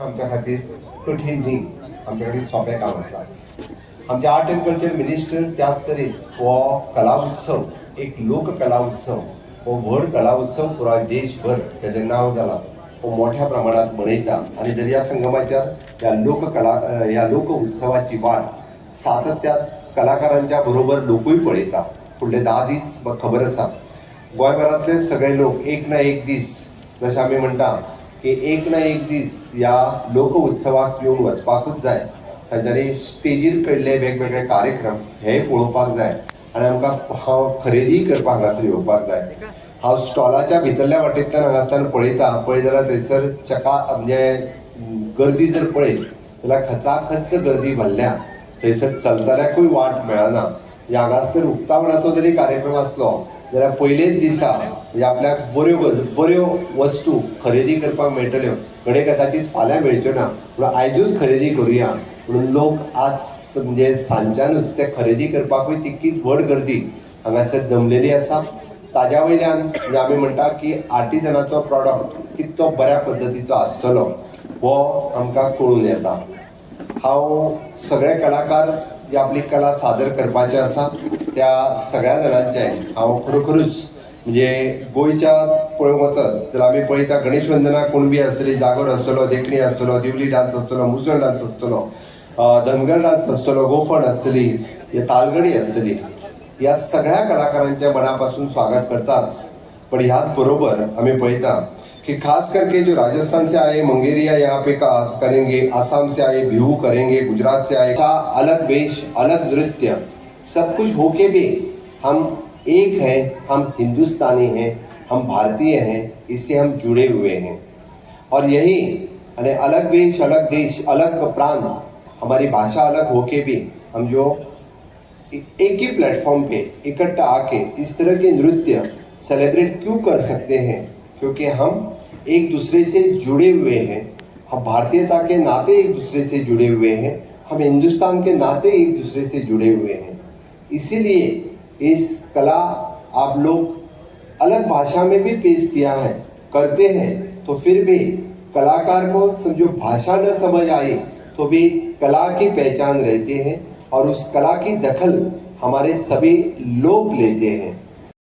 आमच्या खातीर कठीण न्ही आमच्या खातीर सोंपें काम आसा आमचे आर्ट एंड कल्चर मिनिस्टर त्याच तरेन हो कला उत्सव एक लोक कला उत्सव हो व्हड कला उत्सव पुराय देशभर तेजें नांव जालां हो मोठ्या प्रमाणांत मनयता आनी दर्या संगमाच्या ह्या लोक कला ह्या लोक उत्सवाची वाट सातत्यात कलाकारांच्या बरोबर लोकूय पळयता फुडले धा दीस म्हाका खबर आसा गोंयभरांतले सगळे लोक एक ना एक दीस जशें आमी म्हणटा की एक ना एक दीस ह्या लोक उत्सवाक येवन वचपाकूच जाय. तांच्यांनी स्टेजीर कडले वेगवेगळे कार्यक्रम हे पळोवपाक जाय. आनी आमकां हांव खरेदी करपाक हांगासर येवपाक जाय. हांव स्टॉलाच्या भितरल्या वाटेंतल्यान हांगासर पळयता. पळय जाल्यार थंयसर चका म्हणजे गर्दी जर पळयत जाल्यार खचाखच गर्दी भरल्या. थंयसर चलतल्याकूय वाट मेळना. ह्या हांगासर उक्तावणाचो जरी कार्यक्रम आसलो जाल्यार पयलेच दिसा म्हणजे आपल्याक बऱ्यो बऱ्यो वस्तू खरेदी करपाक मेळटल्यो. घडे कदाचित फाल्यां मेळच्यो ना. पूण आयजूच खरेदी करुया. म्हणून लोक आज म्हणजे सांच्यानूच ते खरेदी करपाकूय तितकीच व्हड गर्दी. हांगासर जमलेली आसा. ताज्या वयल्यान म्हणजे आमी म्हणटा की आर्टिजनाचो प्रॉडक्ट कितलो बऱ्या पद्दतीचो आसतलो हो आमकां कळून येता. हांव सगळे कलाकार जे आपली कला सादर करपाचे आसा त्या सगळ्या जाणांचे हांव खरोखरूच. म्हणजे गोंयच्या पळोवंक वचत जाल्यार आमी पळयता गणेश वंदना कुणबी आसतली जागोर आसतलो देखणी आसतलो दिवली डान्स आसतलो मुसळ डान्स आसतलो धनगर डान्स आसतलो गोफण आसतली तालगडी आसतली या सगळ्या कलाकारांच्या मनापासून स्वागत करताच. पण ह्याच बरोबर आम्ही पळयता की खास करके जो राजस्थान से आए मंगेरिया यहाँ पे का करेंगे आसाम से आए बिहू करेंगे गुजरात से आए अलग वेश अलग नृत्य. सब कुछ होके भी हम एक हैं, हम हिंदुस्तानी हैं, हम भारतीय हैं, इससे हम जुड़े हुए हैं। और यही यानी अलग देश अलग देश, अलग प्रांत, हमारी भाषा अलग होके भी हम जो एक ही प्लेटफॉर्म पे इकट्ठा आके इस तरह के नृत्य सेलिब्रेट क्यों कर सकते हैं? क्योंकि हम एक दूसरे से जुड़े हुए हैं। हम भारतीयता के नाते एक दूसरे से जुड़े हुए हैं। हम हिंदुस्तान के नाते एक दूसरे से जुड़े हुए हैं। इसीलिए इस कला आप लोग अलग भाषा में भी पेश किया है, करते हैं तो फिर भी कलाकार को समझो भाषा न समझ आए तो भी कला की पहचान रहती है और उस कला की दखल हमारे सभी लोग लेते हैं।